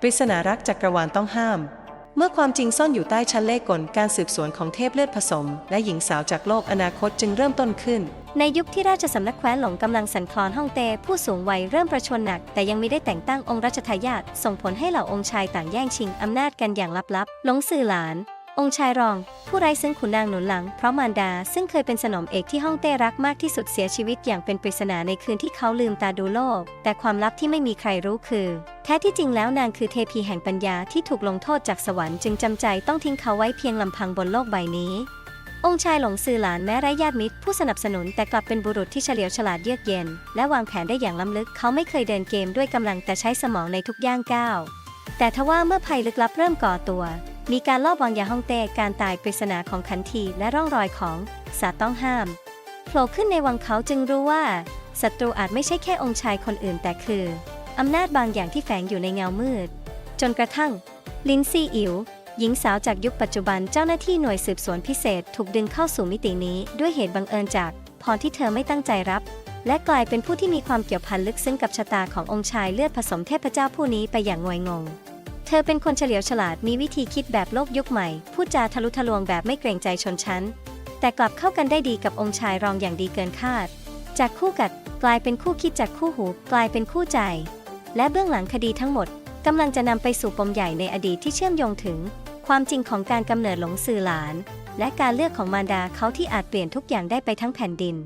ปริศนารักจักกรวาลต้องห้าม เมื่อความจริงซ่อนอยู่ใต้ชั้นเลขกลการสืบสวนของเทพเลือดผสม และหญิงสาวจากโลกอนาคตจึงเริ่มต้นขึ้น ในยุคที่ราชสำนักแคว้นหลงกำลังสันคลอนฮ่องเต้ผู้สูงวัยเริ่มประชวรหนัก แต่ยังไม่ได้แต่งตั้งองค์รัชทายาทส่งผลให้เหล่าองค์ชายต่างแย่งชิงอำนาจกันอย่างลับๆหลงสื่อหลาน องค์ชายรอง ผู้ไร้ซึ่งขุนนางหนุนหลัง เพราะมารดาซึ่งเคยเป็นสนมเอกที่ฮ่องเต้รักมากที่สุดเสียชีวิตอย่างเป็นปริศนาในคืนที่เขาลืมตาดูโลก แต่ความลับที่ไม่มีใครรู้คือ แท้ที่จริงแล้วนางคือเทพีแห่งปัญญาที่ถูกลงโทษจากสวรรค์จึงจำใจต้องทิ้งเขาไว้เพียงลำพังบนโลกใบนี้องค์ชายหลงซือหลานแม้ไร้ญาติมิตรผู้สนับสนุนแต่กลับเป็นบุรุษที่เฉลียวฉลาดเยือกเย็น และวางแผนได้อย่างล้ำลึกเขาไม่เคยเดินเกมด้วยกำลังแต่ใช้สมองในทุกย่างก้าวแต่ทว่าเมื่อภัยลึกลับเริ่มก่อตัว มีการลอบวางยาฮ่องเต้การตายปริศนาของขันทีและร่องรอยของสาตต้องห้ามโผล่ขึ้นในวังเขาจึงรู้ว่าศัตรูอาจไม่ใช่แค่องค์ชายคนอื่นแต่คือ อำนาจบางอย่างที่แฝงอยู่ในเงามืด จนกระทั่ง ลินซี่อิ๋วหญิงสาวจากยุคปัจจุบันเจ้าหน้าที่หน่วยสืบสวนพิเศษถูกดึงเข้าสู่มิตินี้ด้วยเหตุบังเอิญจากพรที่เธอไม่ตั้งใจรับ และกลายเป็นผู้ที่มีความเกี่ยวพันลึกซึ้งกับชะตาขององค์ชายเลือดผสมเทพเจ้าผู้นี้ไปอย่างงวยงง เธอเป็นคนเฉลียวฉลาดมีวิธีคิดแบบโลกยุคใหม่ พูดจาทะลุทะลวงแบบไม่เกรงใจชนชั้น แต่กลับเข้ากันได้ดีกับองค์ชายรองอย่างดีเกินคาด จากคู่กัดกลายเป็นคู่คิดจากคู่หู กลายเป็นคู่ใจ และเบื้องหลังคดีทั้งหมดกำลังจะนำไปสู่ปมใหญ่ในอดีตที่เชื่อมโยงถึง ความจริงของการกำเนิดหลงสื่อหลาน และการเลือกของมารดาเขาที่อาจเปลี่ยนทุกอย่างได้ไปทั้งแผ่นดิน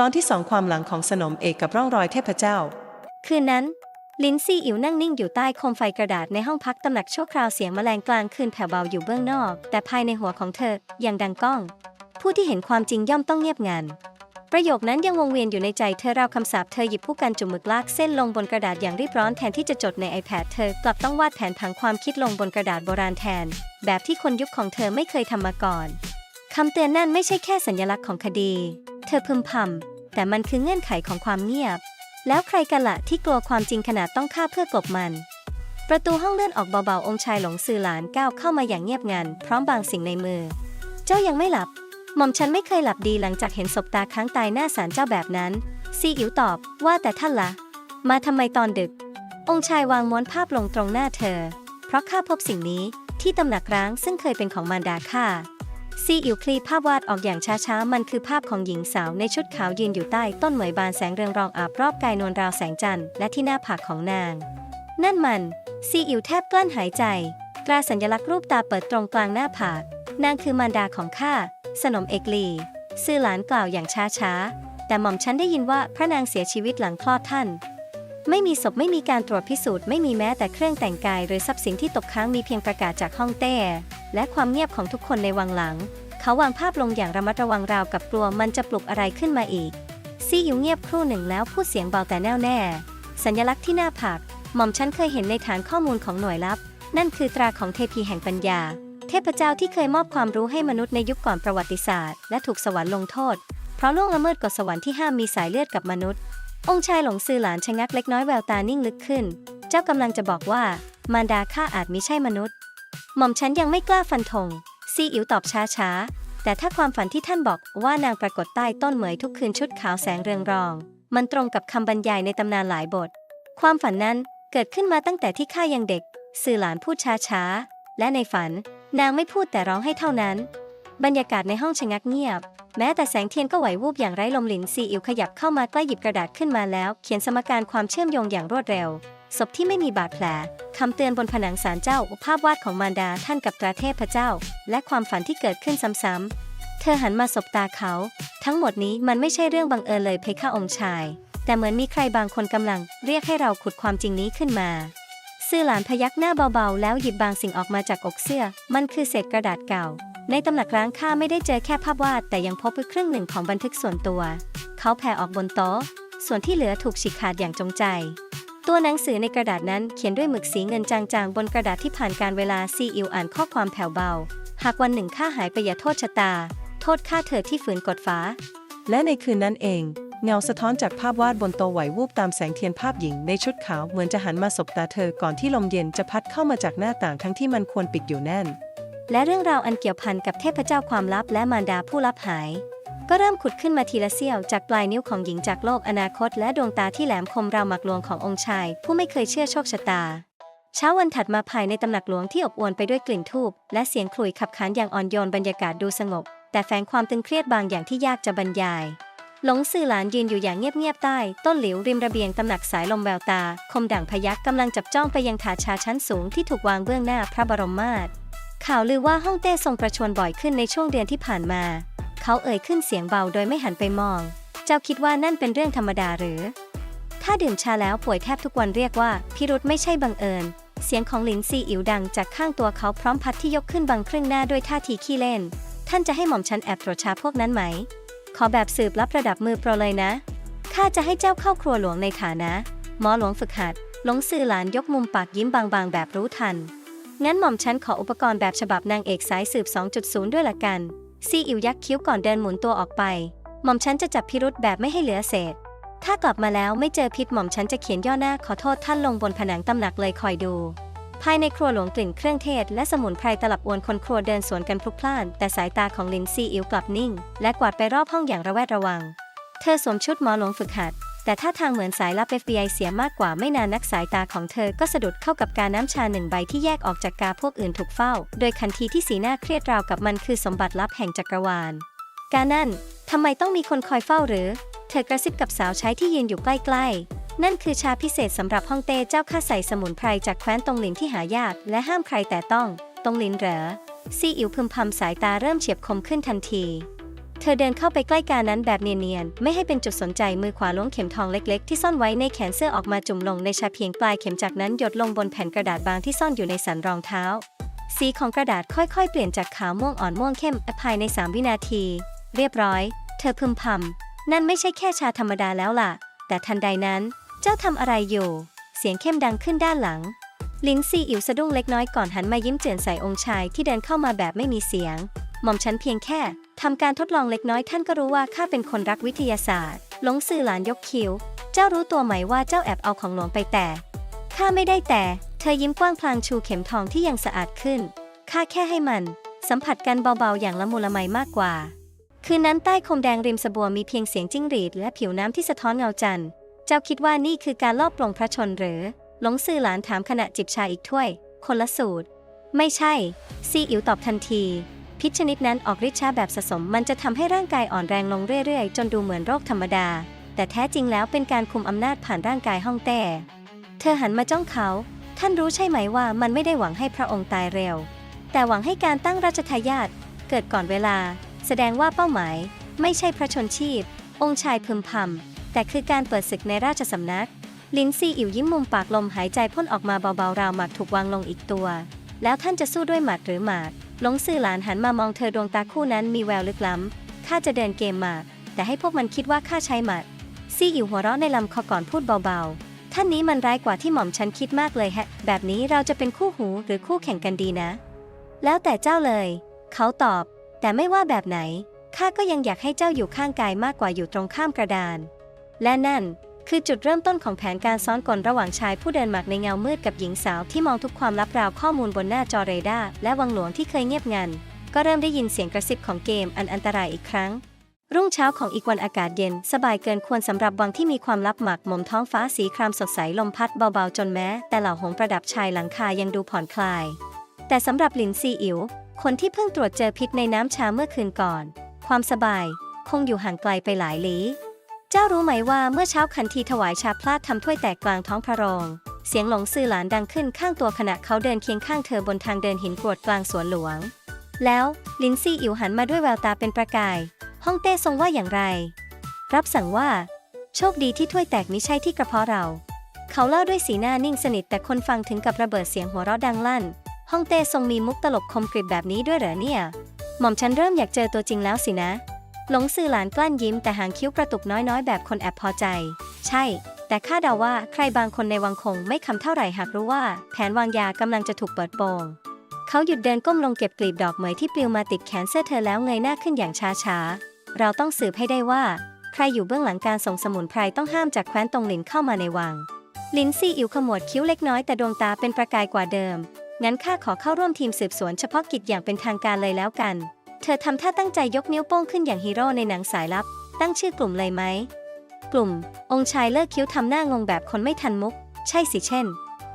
ตอนที่สองความหลังของสนมเอกกับร่องรอยเทพเจ้า คืนนั้น ลินซี่อิ๋วนั่งนิ่งอยู่ใต้โคมไฟกระดาษในห้องพักตำหนักชั่วคราวเสียงแมลงกลางคืนแผ่วเบาอยู่เบื้องนอก แต่ภายในหัวของเธอยังดังก้อง ผู้ที่เห็นความจริงย่อมต้องเงียบงันประโยคนั้นยังวงเวียนอยู่ในใจเธอราวคำสาปเธอหยิบผู้กันจุ่มหมึกลากเส้นลงบนกระดาษอย่างรีบร้อนแทนที่จะจดใน iPad เธอกลับต้องวาดแผนผังความคิดลงบนกระดาษโบราณแทน แบบที่คนยุคของเธอไม่เคยทำมาก่อนคำเตือนนั่นไม่ใช่แค่สัญลักษณ์ของคดี เธอพึมพำแต่มันคือเงื่อนไขของความเงียบ แล้วใครกันละที่กลัวความจริงขนาดต้องฆ่าเพื่อกลบมัน ประตูห้องเลื่อนออกเบาๆ องค์ชายหลงสื่อหลานก้าวเข้ามาอย่างเงียบงัน พร้อมบางสิ่งในมือ เจ้ายังไม่หลับ หม่อมฉันไม่เคยหลับดีหลังจากเห็นศพตาค้างตายหน้าศาลเจ้าแบบนั้น ซีอิ๋วตอบว่าแต่ท่านละมาทำไมตอนดึก องค์ชายวางม้วนภาพลงตรงหน้าเธอ เพราะข้าพบสิ่งนี้ที่ตำหนักร้างซึ่งเคยเป็นของมารดาข้า ซีอิ๋วคลีภาพวาดออกอย่างช้าๆ มันคือภาพของหญิงสาวในชุดขาวยืนอยู่ใต้ต้นเหมยบานแสงเรืองรองอาบรอบกายนวลราวแสงจันทร์และที่หน้าผากของนาง นั่นมัน ซีอิ๋วแทบกลั้นหายใจ ตราสัญลักษณ์รูปตาเปิดตรงกลางหน้าผาก นางคือมารดาของข้า สนมเอกลี ซื่อหลานกล่าวอย่างช้าๆ แต่หม่อมฉันได้ยินว่าพระนางเสียชีวิตหลังคลอดท่าน ไม่มีศพไม่มีการตรวจพิสูจน์ไม่มีแม้แต่เครื่องแต่งกายหรือทรัพย์สินที่ตกค้างมีเพียงประกาศจากห้องเต้ และความเงียบของทุกคนในวังหลัง เขาวางภาพลงอย่างระมัดระวังราวกับกลัวมันจะปลุกอะไรขึ้นมาอีก ซี่อยู่เงียบครู่หนึ่งแล้วพูดเสียงเบาแต่แน่วแน่ สัญลักษณ์ที่หน้าผากหม่อมฉันเคยเห็นในฐานข้อมูลของหน่วยลับ นั่นคือตราของเทพีแห่งปัญญา เทพเจ้าที่เคยมอบความรู้ให้มนุษย์ในยุคก่อนประวัติศาสตร์ และถูกสวรรค์ลงโทษ เพราะล่วงละเมิดกฎสวรรค์ที่ห้ามมีสายเลือดกับมนุษย์ องค์ชายหลงซือหลานชะงักเล็กน้อยแววตานิ่งลึกขึ้น เจ้ากำลังจะบอกว่า มารดาข้าอาจมิใช่มนุษย์ หม่อมฉันยังไม่กล้าฟันธงซีอิ๋วตอบช้าๆ แต่ถ้าความฝันที่ท่านบอกว่านางปรากฏใต้ต้นเหมยทุกคืนชุดขาวแสงเรืองรอง มันตรงกับคำบรรยายในตำนานหลายบท ความฝันนั้นเกิดขึ้นมาตั้งแต่ที่ข้ายังเด็ก สื่อหลานพูดช้าๆ และในฝัน นางไม่พูดแต่ร้องให้เท่านั้น บรรยากาศในห้องชะงักเงียบ แม้แต่แสงเทียนก็ไหววูบอย่างไร้ลมหลินซีอิ๋วขยับเข้ามาใกล้หยิบกระดาษขึ้นมาแล้ว เขียนสมการความเชื่อมโยงอย่างรวดเร็ว ศพที่ไม่มีบาดแผลคำเตือนบนผนังศาลเจ้าภาพวาดของมารดาท่านกับตราเทพเจ้า และความฝันที่เกิดขึ้นซ้ำๆ เธอหันมาสบตาเขา ทั้งหมดนี้มันไม่ใช่เรื่องบังเอิญเลยเพคะองค์ชาย แต่เหมือนมีใครบางคนกำลัง เรียกให้เราขุดความจริงนี้ขึ้นมา ซื่อหลานพยักหน้าเบาๆ แล้วหยิบบางสิ่งออกมาจากอกเสื้อ มันคือเศษกระดาษเก่า ในตำหนักร้างข้าไม่ได้เจอแค่ภาพวาด แต่ยังพบครึ่งหนึ่งของบันทึกส่วนตัว เขาแผ่ออกบนโต๊ะ ส่วนที่เหลือถูกฉีกขาดอย่างจงใจ ตัวหนังสือในกระดาษนั้นเขียนด้วยหมึกสีเงินจางๆ บนกระดาษที่ผ่านการเวลาซีอิวอ่านข้อความแผ่วเบา หากวันหนึ่งข้าหายไปอย่าโทษชะตา โทษข้าเธอที่ฝืนกฎฟ้า และในคืนนั้นเอง เงาสะท้อนจากภาพวาดบนโต๊ะไหววูบตามแสงเทียนภาพหญิงในชุดขาวเหมือนจะหันมาสบตาเธอก่อนที่ลมเย็นจะพัดเข้ามาจากหน้าต่างทั้งที่มันควรปิดอยู่แน่น และเรื่องราวอันเกี่ยวพันกับเทพเจ้าความลับและมารดาผู้ลับหาย ก็เริ่มขุดขึ้นมาทีละเสี้ยวจากปลายนิ้วของหญิงจากโลกอนาคต และดวงตาที่แหลมคมราวหมักลวงขององค์ชาย ผู้ไม่เคยเชื่อโชคชะตา เช้าวันถัดมาภายในตำหนักหลวงที่อบอวลไปด้วยกลิ่นทูบและเสียงขลุ่ยขับขานอย่างอ่อนโยนบรรยากาศดูสงบ แต่แฝงความตึงเครียดบางอย่างที่ยากจะบรรยาย หลงสื่อหลานยืนอยู่อย่างเงียบๆใต้ ต้นหลิวริมระเบียงตำหนักสายลมแววตา คมด่างพยักกำลังจับจ้องไปยังถาชาชั้นสูงที่ถูกวางเบื้องหน้าพระบรมมาศข่าวลือว่าฮ่องเต้ทรงประชวรบ่อยขึ้นในช่วงเดือนที่ผ่านมา เขาเอ่ยขึ้นเสียงเบาโดยไม่หันไปมอง เจ้าคิดว่านั่นเป็นเรื่องธรรมดาหรือ ถ้าดื่มชาแล้วป่วยแทบทุกวันเรียกว่า พิรุธไม่ใช่บังเอิญ เสียงของหลินซีอิ๋วดังจากข้างตัวเขาพร้อมพัดที่ยกขึ้นบังครึ่งหน้าด้วยท่าทีขี้เล่น ท่านจะให้หม่อมฉันแอบตรวจชาพวกนั้นไหม ขอแบบสืบลับระดับมือโปรเลยนะ ข้าจะให้เจ้าเข้าครัวหลวงในฐานะ หมอหลวงฝึกหัด หลงสื่อหลานยกมุมปากยิ้มบางๆ แบบรู้ทัน งั้นหม่อมฉันขออุปกรณ์แบบฉบับนางเอกสายสืบ 2.0 ด้วยละกัน ซีอิ๋วยักคิ้วก่อนเดินหมุนตัวออกไป หม่อมฉันจะจับพิรุธแบบไม่ให้เหลือเศษ ถ้ากลับมาแล้วไม่เจอพิษหม่อมฉันจะเขียนย่อหน้าขอโทษท่านลงบนผนังตำหนักเลยคอยดู ภายในครัวหลวงกลิ่นเครื่องเทศและสมุนไพรตลับอวนคนครัวเดินสวนกันพลุกพล่าน แต่สายตาของลินซีอิ๋วกลับนิ่ง และกวาดไปรอบห้องอย่างระแวดระวัง เธอสวมชุดหมอหลวงฝึกหัด แต่ถ้าทางเหมือนสายลับ FBI เสียมากกว่าไม่นานนักสายตาของเธอก็สะดุดเข้ากับการน้ำชาหนึ่งใบที่แยกออกจากกาพวกอื่นถูกเฝ้า โดยทันทีที่สีหน้าเครียดราวกับมันคือสมบัติลับแห่งจักรวาล การนั่นทำไมต้องมีคนคอยเฝ้าหรือ เธอกระซิบกับสาวใช้ที่ยืนอยู่ใกล้ๆ นั่นคือชาพิเศษสำหรับฮ่องเต้เจ้าข้าใส่สมุนไพรจากแคว้นตงหลินที่หายาก และห้ามใครแต่ต้องตงหลินเหรอซีอิ๋วพึมพำสายตาเริ่มเฉียบคมขึ้นทันที เธอเดินเข้าไปใกล้กานั้นแบบเนียนๆ ไม่ให้เป็นจุดสนใจมือขวาล้วงเข็มทองเล็กๆ ที่ซ่อนไว้ในแขนเสื้อออกมาจุ่มลงในชาเพียงปลายเข็มจากนั้นหยดลงบนแผ่นกระดาษบางที่ซ่อนอยู่ในสันรองเท้า สีของกระดาษค่อยๆ เปลี่ยนจากขาวม่วงอ่อนม่วงเข้มภายใน 3 วินาที เรียบร้อย เธอพึมพำนั่นไม่ใช่แค่ชาธรรมดาแล้วล่ะ แต่ทันใดนั้น เจ้าทำอะไรอยู่ เสียงเข้มดังขึ้นด้านหลัง ลินซีอิ๋วสะดุ้งเล็กน้อยก่อนหันมายิ้มเจือนใส่องค์ชายที่เดินเข้ามาแบบไม่มีเสียง หม่อมฉันเพียงแค่ทำการทดลองเล็กน้อยท่านก็รู้ว่าข้าเป็นคนรักวิทยาศาสตร์ หลงสื่อหลานยกคิ้ว เจ้ารู้ตัวไหมว่าเจ้าแอบเอาของหลวงไปแต่ข้าไม่ได้แต่ เธอยิ้มกว้างพลางชูเข็มทองที่ยังสะอาดขึ้นข้าแค่ให้มัน สัมผัสกันเบาๆอย่างละมุนละไมมากกว่า คืนนั้นใต้คมแดงริมสะบัวมีเพียงเสียงจิ้งหรีดและผิวน้ำที่สะท้อนเงาจันทร์ เจ้าคิดว่านี่คือการลอบปลงพระชนหรือ หลงสื่อหลานถามขณะจิบชาอีกถ้วย คนละสูตร ไม่ใช่ ซีอิ๋วตอบทันที พิษชนิดนั้นออกฤทธิ์ชาแบบสะสม มันจะทำให้ร่างกายอ่อนแรงลงเรื่อยๆ จนดูเหมือนโรคธรรมดา แต่แท้จริงแล้วเป็นการคุมอำนาจผ่านร่างกายห้องแต้เธอหันมาจ้องเขา ท่านรู้ใช่ไหมว่ามันไม่ได้หวังให้พระองค์ตายเร็ว แต่หวังให้การตั้งราชทายาทเกิดก่อนเวลา แสดงว่าเป้าหมาย ไม่ใช่พระชนชีพ องค์ชายพึมพำ แต่คือการเปิดศึกในราชสำนัก ลินซีอิ๋วยิ้มมุมปากลมหายใจพ่นออกมาเบาๆ ราวหมากถูกวางลงอีกตัว แล้วท่านจะสู้ด้วยหมัดหรือหมากหลงซื่อหลานหันมามองเธอดวงตาคู่นั้นมีแววลึกล้ำข้าจะเดินเกมหมาก แต่ให้พวกมันคิดว่าข้าใช้หมัดซีอิ๋วหัวเราะในลำคอก่อนพูดเบาๆ ท่านนี้มันร้ายกว่าที่หม่อมฉันคิดมากเลยแฮะ แบบนี้เราจะเป็นคู่หูหรือคู่แข่งกันดีนะ แล้วแต่เจ้าเลย เขาตอบ แต่ไม่ว่าแบบไหน ข้าก็ยังอยากให้เจ้าอยู่ข้างกายมากกว่าอยู่ตรงข้ามกระดาน และนั่น คือจุดเริ่มต้นของแผนการซ้อนกลระหว่างชายผู้เดินหมากในเงามืดกับหญิงสาวที่มองทุกความลับราวข้อมูลบนหน้าจอเรดาร์และวังหลวงที่เคยเงียบงัน ก็เริ่มได้ยินเสียงกระซิบของเกมอันอันตรายอีกครั้ง รุ่งเช้าของอีกวันอากาศเย็น สบายเกินควรสำหรับวังที่มีความลับหมักหมมท้องฟ้าสีครามสดใสลมพัดเบาๆจนแม้ แต่เหล่าหงประดับชายหลังคายังดูผ่อนคลาย แต่สำหรับหลินซีอิ๋วคนที่เพิ่งตรวจเจอพิษในน้ำชาเมื่อคืนก่อน ความสบาย คงอยู่ห่างไกลไปหลายลี้ เจ้ารู้ไหมว่าเมื่อเช้าขันทีถวายชาพลาดทำถ้วยแตกกลางท้องพระโรงเสียงหลงซื่อหลานดังขึ้นข้างตัวขณะเขาเดินเคียงข้างเธอบนทางเดินหินกรวดกลางสวนหลวง แล้วลินซี่อิ๋วหันมาด้วยแววตาเป็นประกาย ฮ่องเต้ทรงว่าอย่างไร รับสั่งว่า โชคดีที่ถ้วยแตกมิใช่ที่กระเพาะเรา เขาเล่าด้วยสีหน้านิ่งสนิทแต่คนฟังถึงกับระเบิดเสียงหัวเราะดังลั่น ฮ่องเต้ทรงมีมุกตลกคมกริบแบบนี้ด้วยเหรอเนี่ย หม่อมฉันเริ่มอยากเจอตัวจริงแล้วสินะ หลงสื่อหลานกลั้นยิ้มแต่หางคิ้วกระตุกน้อยๆ แบบคนแอบพอใจ ใช่ แต่ข้าเดาว่าใครบางคนในวังคงไม่คำเท่าไหร่หากรู้ว่า แผนวางยากำลังจะถูกเปิดโปงเขาหยุดเดินก้มลงเก็บกลีบดอกเหมยที่ปลิวมาติดแขนเสื้อเธอแล้วเงยหน้าขึ้นอย่างช้าๆ เราต้องสืบให้ได้ว่า ใครอยู่เบื้องหลังการส่งสมุนไพรต้องห้ามจากแคว้นตรงหลินเข้ามาในวัง ลินซี่อิ๋วขมวดคิ้วเล็กน้อยแต่ดวงตาเป็นประกายกว่าเดิม งั้นข้าขอเข้าร่วมทีมสืบสวนเฉพาะกิจอย่างเป็นทางการเลยแล้วกัน เธอทำท่าตั้งใจยกนิ้วโป้งขึ้นอย่างฮีโร่ในหนังสายลับ ตั้งชื่อกลุ่มเลยไหม กลุ่ม องค์ชายเลิกคิ้วทำหน้างงแบบคนไม่ทันมุก ใช่สิเช่น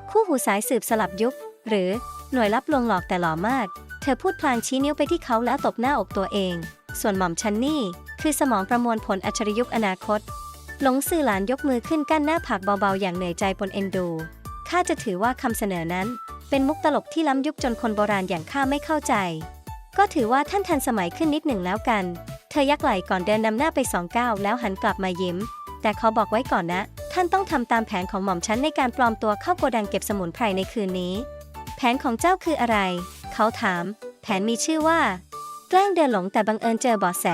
คู่หูสายสืบสลับยุค หรือหน่วยลับลวงหลอกแต่หล่อมาก เธอพูดพลางชี้นิ้วไปที่เขาแล้วตบหน้าอกตัวเอง ส่วนหม่อมชันนี่ คือสมองประมวลผลอัจฉริยุคอนาคต หลงสื่อหลานยกมือขึ้นกั้นหน้าผากเบาๆ อย่างเหนื่อยใจปนเอ็นดูข้าจะถือว่าคำเสนอนั้น เป็นมุกตลกที่ล้ำยุคจนคนโบราณอย่างข้าไม่เข้าใจ ก็ถือว่าท่านทันสมัยขึ้นนิดหนึ่งแล้วกัน เธอยักไหล่ก่อนเดินนำหน้าไปสองก้าวแล้วหันกลับมายิ้ม แต่ขอบอกไว้ก่อนนะ ท่านต้องทำตามแผนของหม่อมฉันในการปลอมตัวเข้าโกดังเก็บสมุนไพรในคืนนี้ แผนของเจ้าคืออะไร เขาถาม แผนมีชื่อว่า แกล้งเดินหลงแต่บังเอิญเจอเบาะแส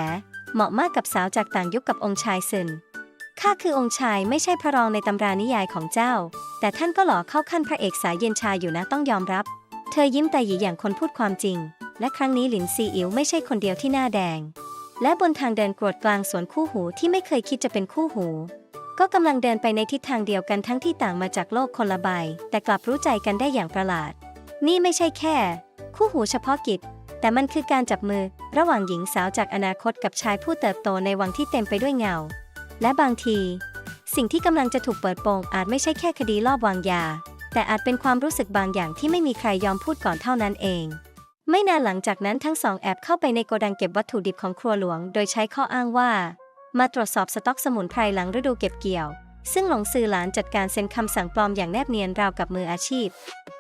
เหมาะมากกับสาวจากต่างยุคกับองค์ชายซึนข้าคือองค์ชายไม่ใช่พระรองในตำรานิยายของเจ้า แต่ท่านก็หล่อเข้าขั้นพระเอกสายเย็นชาอยู่นะต้องยอมรับ เธอยิ้มแต่หยีอย่างคนพูดความจริง และครั้งนี้หลินซีอิ๋วไม่ใช่คนเดียวที่หน้าแดง และบนทางเดินกรวดกลางสวนคู่หูที่ไม่เคยคิดจะเป็นคู่หู ก็กำลังเดินไปในทิศทางเดียวกันทั้งที่ต่างมาจากโลกคนละใบ แต่กลับรู้ใจกันได้อย่างประหลาด นี่ไม่ใช่แค่ คู่หูเฉพาะกิจ แต่มันคือการจับมือระหว่างหญิงสาวจากอนาคตกับชายผู้เติบโตในวังที่เต็มไปด้วยเงา และบางที สิ่งที่กำลังจะถูกเปิดโปงอาจไม่ใช่แค่คดีลอบวางยา แต่อาจเป็นความรู้สึกบางอย่างที่ไม่มีใครยอมพูดก่อนเท่านั้นเอง ไม่นานหลังจากนั้นทั้งสองแอบเข้าไปในโกดังเก็บวัตถุดิบของครัวหลวง โดยใช้ข้ออ้างว่า มาตรวจสอบสต็อกสมุนไพรหลังฤดูเก็บเกี่ยว ซึ่งหลงซือหลานจัดการเซ็นคำสั่งปลอมอย่างแนบเนียนราวกับมืออาชีพ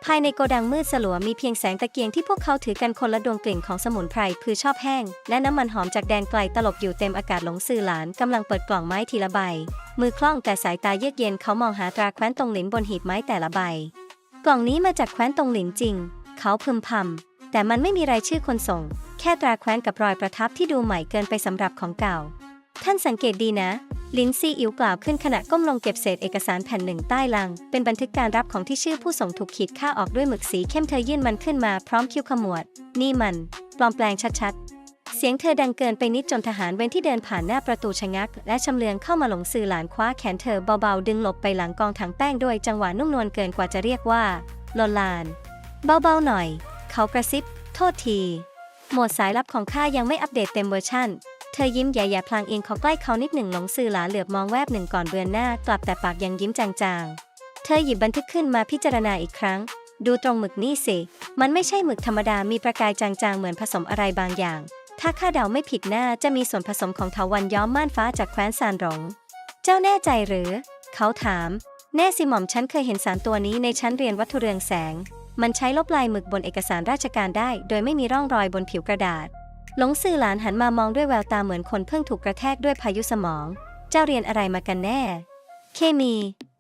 ภายในโกดังมืดสลัวมีเพียงแสงตะเกียงที่พวกเขาถือกันคนละดวงกลิ่นของสมุนไพรพือชอบแห้ง และน้ำมันหอมจากแดนไกลตลบอยู่เต็มอากาศหลงซือหลานกำลังเปิดกล่องไม้ทีละใบ มือคล่องแต่สายตาเยือกเย็นเขามองหาตราแคว้นตรงหลินบนหีบไม้แต่ละใบ กล่องนี้มาจากแคว้นตรงหลินจริง เขาพึมพำ แต่มันไม่มีรายชื่อคนส่ง แค่ตราแคว้นกับรอยประทับที่ดูใหม่เกินไปสำหรับของเก่า ท่านสังเกตดีนะ ลินซีอิ๋วกล่าวขึ้นขณะก้มลงเก็บเศษเอกสารแผ่นหนึ่งใต้ลัง เป็นบันทึกการรับของที่ชื่อผู้ส่งถูกขีดค่าออกด้วยหมึกสีเข้มเธอยื่นมันขึ้นมาพร้อมคิ้วขมวด นี่มัน ปลอมแปลงชัดๆ เสียงเธอดังเกินไปนิดจนทหารเว้นที่เดินผ่านหน้าประตูชะงัก และชำเลืองเข้ามาหลงสื่อหลานคว้าแขนเธอเบาๆดึงหลบไปหลังกองถังแป้งด้วยจังหวะนุ่มนวลเกินกว่าจะเรียกว่าลนลาน เบาๆหน่อย เขากระซิบ โทษทีหมวดสายลับของข้ายังไม่อัปเดตเต็มเวอร์ชันเธอยิ้มแย่ๆพลางเอียงเขาใกล้เขานิดหนึ่งหลงสื่อหลาเหลือบมองแวบหนึ่งก่อนเบือนหน้ากลับแต่ปากยังยิ้มจางๆ เธอหยิบบันทึกขึ้นมาพิจารณาอีกครั้ง ดูตรงหมึกนี่สิ มันไม่ใช่หมึกธรรมดามีประกายจางๆเหมือนผสมอะไรบางอย่าง ถ้าข้าเดาไม่ผิดน่าจะมีส่วนผสมของเถาวันย้อมม่านฟ้าจากแคว้นซานหลง เจ้าแน่ใจหรือ เขาถาม แน่สิหม่อมฉันเคยเห็นสารตัวนี้ในชั้นเรียนวัตถุเรืองแสง มันใช้ลบลายหมึกบนเอกสารราชการได้ โดยไม่มีร่องรอยบนผิวกระดาษ หลงสื่อหลานหันมามองด้วยแววตาเหมือนคนเพิ่งถูกกระแทกด้วยพายุสมอง เจ้าเรียนอะไรมากันแน่ เคมี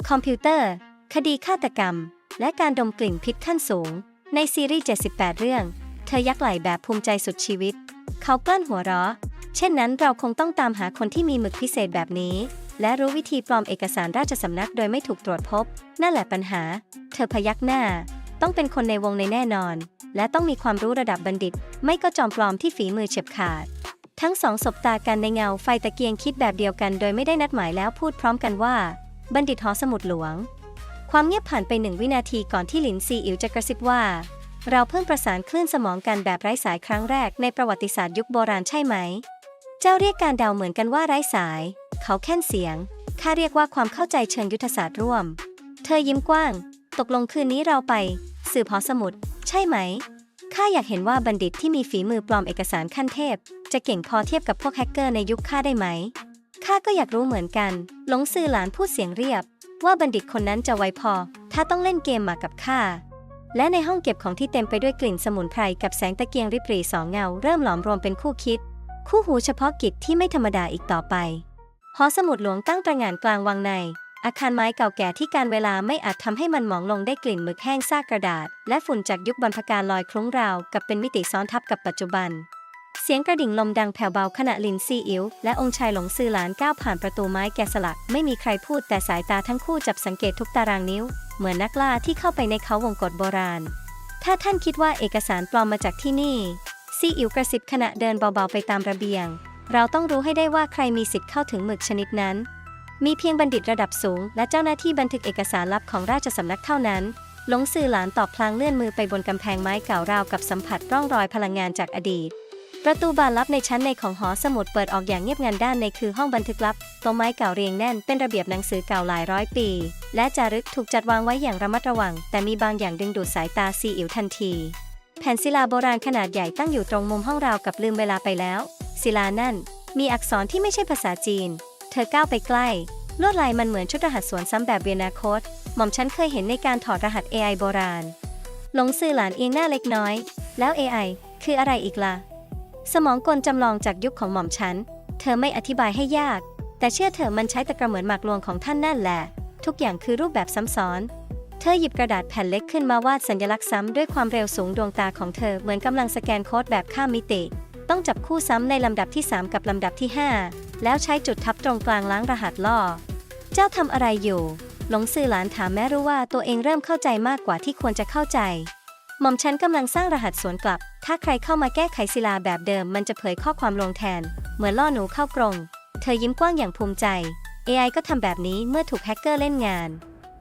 คอมพิวเตอร์ คดีฆาตกรรม และการดมกลิ่นพิษขั้นสูง ในซีรีส์ 78 เรื่อง เธอยักไหล่แบบภูมิใจสุดชีวิต เขากลั้นหัวเราะ เช่นนั้นเราคงต้องตามหาคนที่มีหมึกพิเศษแบบนี้และรู้วิธีปลอมเอกสารราชสำนักโดยไม่ถูกตรวจพบ นั่นแหละปัญหา เธอพยักหน้า ต้องเป็นคนในวงในแน่นอน และต้องมีความรู้ระดับบัณฑิต ไม่ก็จอมปลอมที่ฝีมือเฉียบขาด ทั้งสองสบตากันในเงาไฟตะเกียงคิดแบบเดียวกันโดยไม่ได้นัดหมายแล้วพูดพร้อมกันว่า บัณฑิตหอสมุดหลวง ความเงียบผ่านไปหนึ่งวินาทีก่อนที่หลินซีอิ๋วจะกระซิบว่า เราเพิ่งประสานคลื่นสมองกันแบบไร้สายครั้งแรกในประวัติศาสตร์ยุคโบราณใช่ไหม เจ้าเรียกการเดาเหมือนกันว่าไร้สาย เขาแค่นเสียงข้าเรียกว่าความเข้าใจเชิงยุทธศาสตร์ร่วม เธอยิ้มกว้าง ตกลงคืนนี้เราไป สืบหอสมุด ใช่ไหม ข้าอยากเห็นว่าบัณฑิตที่มีฝีมือปลอมเอกสารขั้นเทพ จะเก่งพอเทียบกับพวกแฮกเกอร์ในยุคข้าได้ไหม ข้าก็อยากรู้เหมือนกัน หลงซื่อหลานพูดเสียงเรียบ ว่าบัณฑิตคนนั้นจะไวพอ ถ้าต้องเล่นเกมมากับข้า และในห้องเก็บของที่เต็มไปด้วยกลิ่นสมุนไพรกับแสงตะเกียงริบหรี่สองเงา เริ่มหลอมรวมเป็นคู่คิด คู่หูเฉพาะกิจที่ไม่ธรรมดาอีกต่อไปหอสมุดหลวงตั้งตระหง่านกลางวังใน อาคารไม้เก่าแก่ที่การเวลาไม่อาจทำให้มันหมองลงได้กลิ่นหมึกแห้งซากกระดาษ และฝุ่นจากยุคบรรพการลอยคลุ้งราวกับเป็นมิติซ้อนทับกับปัจจุบัน เสียงกระดิ่งลมดังแผ่วเบาขณะลินซีอิ๋วและองค์ชายหลงซือหลานก้าวผ่านประตูไม้แกะสลัก ไม่มีใครพูดแต่สายตาทั้งคู่จับสังเกตทุกตารางนิ้ว เหมือนนักล่าที่เข้าไปในเขาวงกฏโบราณ ถ้าท่านคิดว่าเอกสารปลอมมาจากที่นี่ซีอิ๋วกระซิบขณะเดินเบาๆไปตามระเบียง เราต้องรู้ให้ได้ว่าใครมีสิทธิ์เข้าถึงหมึกชนิดนั้น มีเพียงบัณฑิตระดับสูง และเจ้าหน้าที่บันทึกเอกสารลับของราชสำนักเท่านั้น หลงสื่อหลานตอบพลางเลื่อนมือไปบนกำแพงไม้เก่าราวกับสัมผัสร่องรอยพลังงานจากอดีต ประตูบานลับในชั้นในของหอสมุดเปิดออกอย่างเงียบงันด้านในคือห้องบันทึกลับต๊ะไม้เก่าเรียงแน่นเป็นระเบียบหนังสือเก่าหลายร้อยปี และจารึกถูกจัดวางไว้อย่างระมัดระวัง แต่มีบางอย่างดึงดูดสายตาซีอิ๋วทันที แผ่นศิลาโบราณขนาดใหญ่ตั้งอยู่ตรงมุมห้องราวกับลืมเวลาไปแล้ว ศิลานั่นมีอักษรที่ไม่ใช่ภาษาจีน เธอก้าวไปใกล้ ลวดลายมันเหมือนชุดรหัสสวนซ้ำแบบเวียนาโคต หม่อมฉันเคยเห็นในการถอดรหัส AI โบราณ หลงสื่อหลานเอียงหน้าเล็กน้อย แล้ว AI คืออะไรอีกล่ะ สมองกลจำลองจากยุคของหม่อมฉัน เธอไม่อธิบายให้ยาก แต่เชื่อเธอมันใช้ตะกระเหมือนหมากลวงของท่านนั่นแหละ ทุกอย่างคือรูปแบบซ้ำซ้อน เธอหยิบกระดาษแผ่นเล็กขึ้นมาวาดสัญลักษณ์ซ้ำด้วยความเร็วสูงดวงตาของเธอเหมือนกำลังสแกนโค้ดแบบข้ามมิติ ต้องจับคู่ซ้ำในลำดับที่ 3 กับลำดับที่ 5 แล้วใช้จุดทับตรงกลางล้างรหัสล่อ เจ้าทำอะไรอยู่ หลงสื่อหลานถามแม้รู้ว่าตัวเองเริ่มเข้าใจมากกว่าที่ควรจะเข้าใจ หม่อมฉันกำลังสร้างรหัสสวนกลับ ถ้าใครเข้ามาแก้ไขศิลาแบบเดิม มันจะเผยข้อความลงแทน เหมือนล่อหนูเข้ากรง เธอยิ้มกว้างอย่างภูมิใจ AI ก็ทำแบบนี้เมื่อถูกแฮกเกอร์เล่นงาน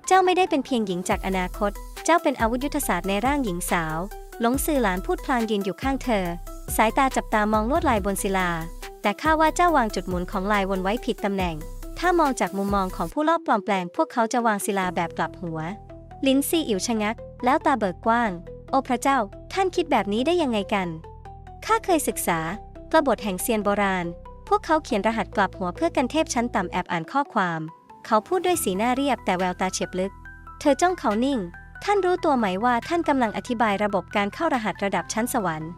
เจ้าไม่ได้เป็นเพียงหญิงจากอนาคต เจ้าเป็นอาวุธยุทธศาสตร์ในร่างหญิงสาว หลงสื่อหลานพูดพลางยืนอยู่ข้างเธอ สายตาจับตามองลวดลายบนศิลา แต่ข้าว่าเจ้าวางจุดหมุนของลายวนไว้ผิดตำแหน่ง ถ้ามองจากมุมมองของผู้ลอบปลอมแปลง พวกเขาจะวางศิลาแบบกลับหัว ลิ้นซีอิ๋วชะงัก แล้วตาเบิกกว้าง โอ้พระเจ้า ท่านคิดแบบนี้ได้ยังไงกันข้าเคยศึกษากระบฏแห่งเซียนโบราณ พวกเขาเขียนรหัสกลับหัวเพื่อกันเทพชั้นต่ำแอบอ่านข้อความ เขาพูดด้วยสีหน้าเรียบแต่แววตาเฉียบลึก เธอจ้องเขานิ่ง ท่านรู้ตัวไหมว่าท่านกำลังอธิบายระบบการเข้ารหัสระดับชั้นสวรรค์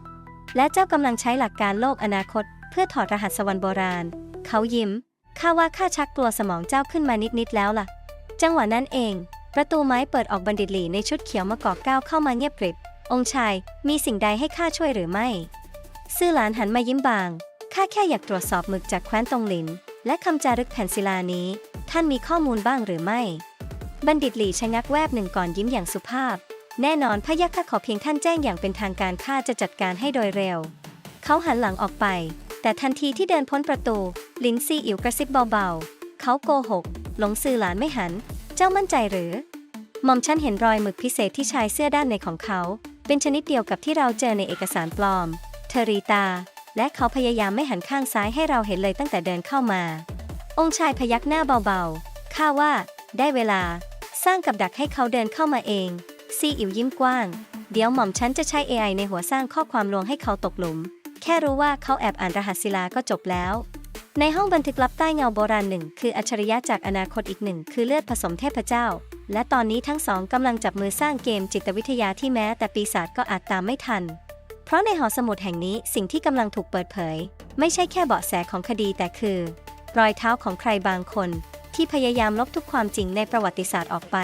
และเจ้ากำลังใช้หลักการโลกอนาคต เพื่อถอดรหัสสวรรค์โบราณ เขายิ้ม ข้าว่าข้าชักกลัวสมองเจ้าขึ้นมานิดๆแล้วล่ะ จังหวะนั้นเอง ประตูไม้เปิดออกบัณฑิตหลีในชุดเขียวมะกอกก้าวเข้ามาเงียบกริบ องค์ชาย มีสิ่งใดให้ข้าช่วยหรือไม่ ซื่อหลานหันมายิ้มบาง ข้าแค่อยากตรวจสอบหมึกจากแคว้นตงหลิน และคำจารึกแผ่นศิลานี้ ท่านมีข้อมูลบ้างหรือไม่ บัณฑิตหลีชะงักแวบหนึ่งก่อนยิ้มอย่างสุภาพ แน่นอนพะยะค่ะขอเพียงท่านแจ้งอย่างเป็นทางการข้าจะจัดการให้โดยเร็ว เขาหันหลังออกไป แต่ทันทีที่เดินพ้นประตู ลินซีอิ๋วกระซิบเบาๆ เขาโกหก หลงสื่อหลานไม่หัน เจ้ามั่นใจหรือหม่อมฉันเห็นรอยหมึกพิเศษที่ชายเสื้อด้านในของเขา เป็นชนิดเดียวกับที่เราเจอในเอกสารปลอม เทรีตา และเขาพยายามไม่หันข้างซ้ายให้เราเห็นเลยตั้งแต่เดินเข้ามา องค์ชายพยักหน้าเบาๆข้าว่า ได้เวลา สร้างกับดักให้เขาเดินเข้ามาเอง ซีอิ๋วยิ้มกว้าง เดี๋ยวหม่อมฉันจะใช้ AI ในหัวสร้างข้อความลวงให้เขาตกหลุม แค่รู้ว่าเขาแอบอ่านรหัสศิลาก็จบแล้ว ในห้องบันทึกลับใต้เงาโบราณหนึ่งคืออัจฉริยะจากอนาคตอีกหนึ่งคือเลือดผสมเทพเจ้า และตอนนี้ทั้งสองกำลังจับมือสร้างเกมจิตวิทยาที่แม้แต่ปีศาจก็อาจตามไม่ทัน เพราะในหอสมุดแห่งนี้สิ่งที่กำลังถูกเปิดเผย ไม่ใช่แค่เบาะแสของคดีแต่คือ รอยเท้าของใครบางคน ที่พยายามลบทุกความจริงในประวัติศาสตร์ออกไป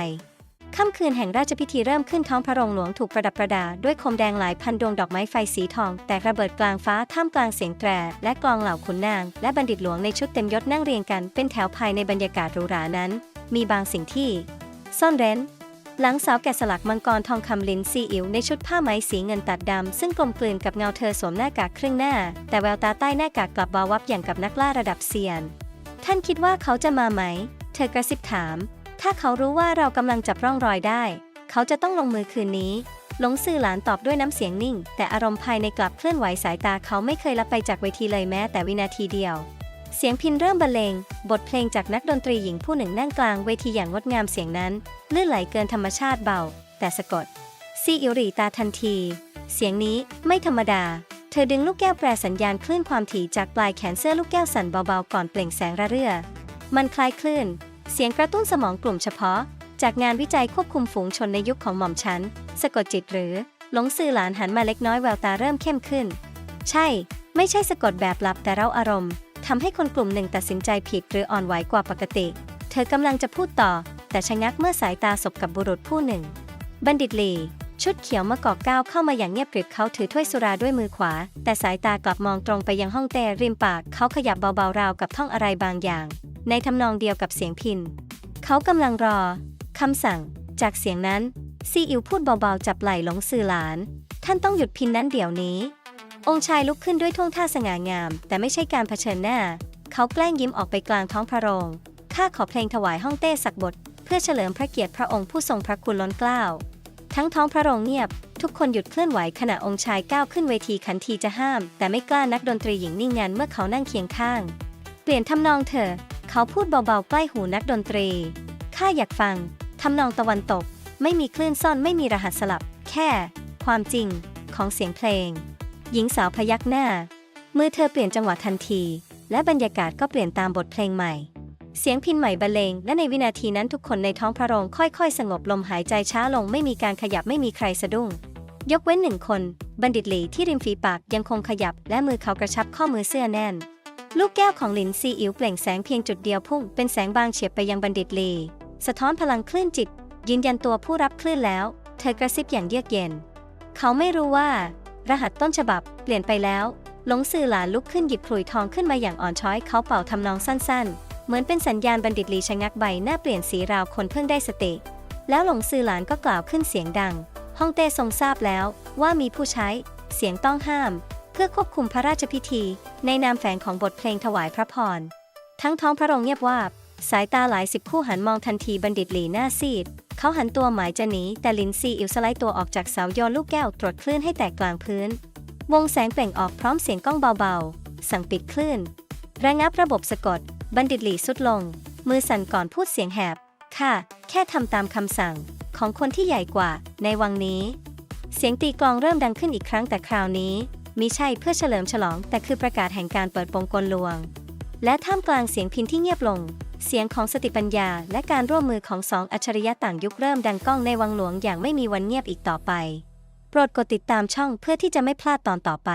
ค่ำคืนแห่งราชพิธีเริ่มขึ้นท้องพระโรงหลวงถูกประดับประดา ด้วยโคมแดงหลายพันดวงดอกไม้ไฟสีทอง แตกระเบิดกลางฟ้าท่ามกลางเสียงแตร และกลองเหล่าขุนนาง และบัณฑิตหลวงในชุดเต็มยศนั่งเรียงกันเป็นแถวภายในบรรยากาศหรูหรานั้น มีบางสิ่งที่ ซ่อนเร้น หลังสาวแกะสลักมังกรทองคำลิ้นซีอิ๋วในชุดผ้าไหมสีเงินตัดดำซึ่งกลมกลืนกับเงาเธอสวมหน้ากากครึ่งหน้า แต่แววตาใต้หน้ากากกลับวาววับอย่างกับนักล่าระดับเซียน ท่านคิดว่าเขาจะมาไหม เธอกระซิบถาม ถ้าเขารู้ว่าเรากำลังจับร่องรอยได้ เขาจะต้องลงมือคืนนี้ หลงสื่อหลานตอบด้วยน้ำเสียงนิ่ง แต่อารมณ์ภายในกลับเคลื่อนไหวสายตาเขาไม่เคยละไปจากเวทีเลยแม้แต่วินาทีเดียว เสียงพินเริ่มบรรเลง บทเพลงจากนักดนตรีหญิงผู้หนึ่งนั่งกลางเวทีอย่างงดงามเสียงนั้นลื่นไหลเกินธรรมชาติเบา แต่สะกดซีอิรีตาทันที เสียงนี้ไม่ธรรมดา เธอดึงลูกแก้วแปรสัญญาณคลื่นความถี่จากปลายแขนเสื้อลูกแก้วสั่นเบาๆก่อนเปล่งแสงระเรื่อ มันคล้ายคลื่น เสียงกระตุ้นสมองกลุ่มเฉพาะ จากงานวิจัยควบคุมฝูงชนในยุคของหม่อมฉัน สะกดจิตหรือหลงสื่อหลานหันมาเล็กน้อยแววตาเริ่มเข้มขึ้น ใช่ ไม่ใช่สะกดแบบลับแต่เราอารมณ์ทำให้คนกลุ่มหนึ่งตัดสินใจผิดหรืออ่อนไหวกว่าปกติ เธอกำลังจะพูดต่อ แต่ชะงักเมื่อสายตาสบกับบุรุษผู้หนึ่ง บัณฑิตลี ชุดเขียวมะกอกก้าวเข้ามาอย่างเงียบกริบเขาถือถ้วยสุราด้วยมือขวา แต่สายตากลับมองตรงไปยังห้องเต้ริมปากเขาขยับเบาๆราวกับท่องอะไรบางอย่าง ในทำนองเดียวกับเสียงพิน เขากำลังรอคำสั่ง จากเสียงนั้น ซีอิวพูดเบาๆจับไหล่หลงสื่อหลาน ท่านต้องหยุดพินนั้นเดี๋ยวนี้ องค์ชายลุกขึ้นด้วยท่วงท่าสง่างาม แต่ไม่ใช่การเผชิญหน้า เขาแกล้งยิ้มออกไปกลางท้องพระโรงข้าขอเพลงถวายห้องเต้สักบท เพื่อเฉลิมพระเกียรติพระองค์ผู้ทรงพระคุณล้นเกล้า ทั้งท้องพระโรงเงียบ ทุกคนหยุดเคลื่อนไหวขณะองค์ชายก้าวขึ้นเวทีขันทีจะห้าม แต่ไม่กล้านักดนตรีหญิงนิ่งงันเมื่อเขานั่งเคียงข้าง เปลี่ยนทำนองเถอะเขาพูดเบาๆใกล้หูนักดนตรี ข้าอยากฟังทำนองตะวันตก ไม่มีคลื่นซ่อนไม่มีรหัสสลับ แค่ ความจริง ของเสียงเพลง หญิงสาวพยักหน้า มือเธอเปลี่ยนจังหวะทันที และบรรยากาศก็เปลี่ยนตามบทเพลงใหม่ เสียงพินใหม่บรรเลงและในวินาทีนั้นทุกคนในท้องพระโรงค่อยๆ สงบลมหายใจช้าลงไม่มีการขยับไม่มีใครสะดุ้ง ยกเว้นหนึ่งคน บัณฑิตหลีที่ริมฝีปากยังคงขยับและมือเขากระชับข้อมือเสื้อแน่น ลูกแก้วของหลินซีอิ๋วเปล่งแสงเพียงจุดเดียวพุ่งเป็นแสงบางเฉียบไปยังบัณฑิตหลี สะท้อนพลังคลื่นจิต ยืนยันตัวผู้รับคลื่นแล้ว เธอกระซิบอย่างเยือกเย็น เขาไม่รู้ว่า รหัสต้นฉบับเปลี่ยนไปแล้วหลงสื่อหลานลุกขึ้นหยิบขลุยทองขึ้นมาอย่างอ่อนช้อยเขาเป่าทำนองสั้นๆ เหมือนเป็นสัญญาณบัณฑิตหลีชะงักใบหน้าเปลี่ยนสีราวคนเพิ่งได้สติ แล้วหลงสื่อหลานก็กล่าวขึ้นเสียงดัง ฮ่องเต้ทรงทราบแล้วว่ามีผู้ใช้ เสียงต้องห้าม เพื่อควบคุมพระราชพิธี ในนามแฝงของบทเพลงถวายพระพร ทั้งท้องพระโรงเงียบวาบ สายตาหลายสิบคู่หันมองทันทีบัณฑิตหลีหน้าซีด เขาหันตัวหมายจะหนีแต่ลินซีอิวสไลด์ตัวออกจากเสาโยนลูกแก้วตรวจคลื่นให้แตกกลางพื้น วงแสงเปล่งออกพร้อมเสียงก้องเบาๆ สั่งปิดคลื่นระงับระบบสะกด บัณฑิตหลีสุดลง มือสั่นก่อนพูดเสียงแหบ ค่ะ แค่ทำตามคำสั่ง ของคนที่ใหญ่กว่า ในวังนี้ เสียงตีกลองเริ่มดังขึ้นอีกครั้งแต่คราวนี้มิใช่เพื่อเฉลิมฉลอง แต่คือประกาศแห่งการเปิดโปงกลลวง และท่ามกลางเสียงพินที่เงียบลง เสียงของสติปัญญา และการร่วมมือของสองอัจฉริยะต่างยุคเริ่มดังก้องในวังหลวงอย่างไม่มีวันเงียบอีกต่อไป โปรดกดติดตามช่องเพื่อที่จะไม่พลาดตอนต่อไป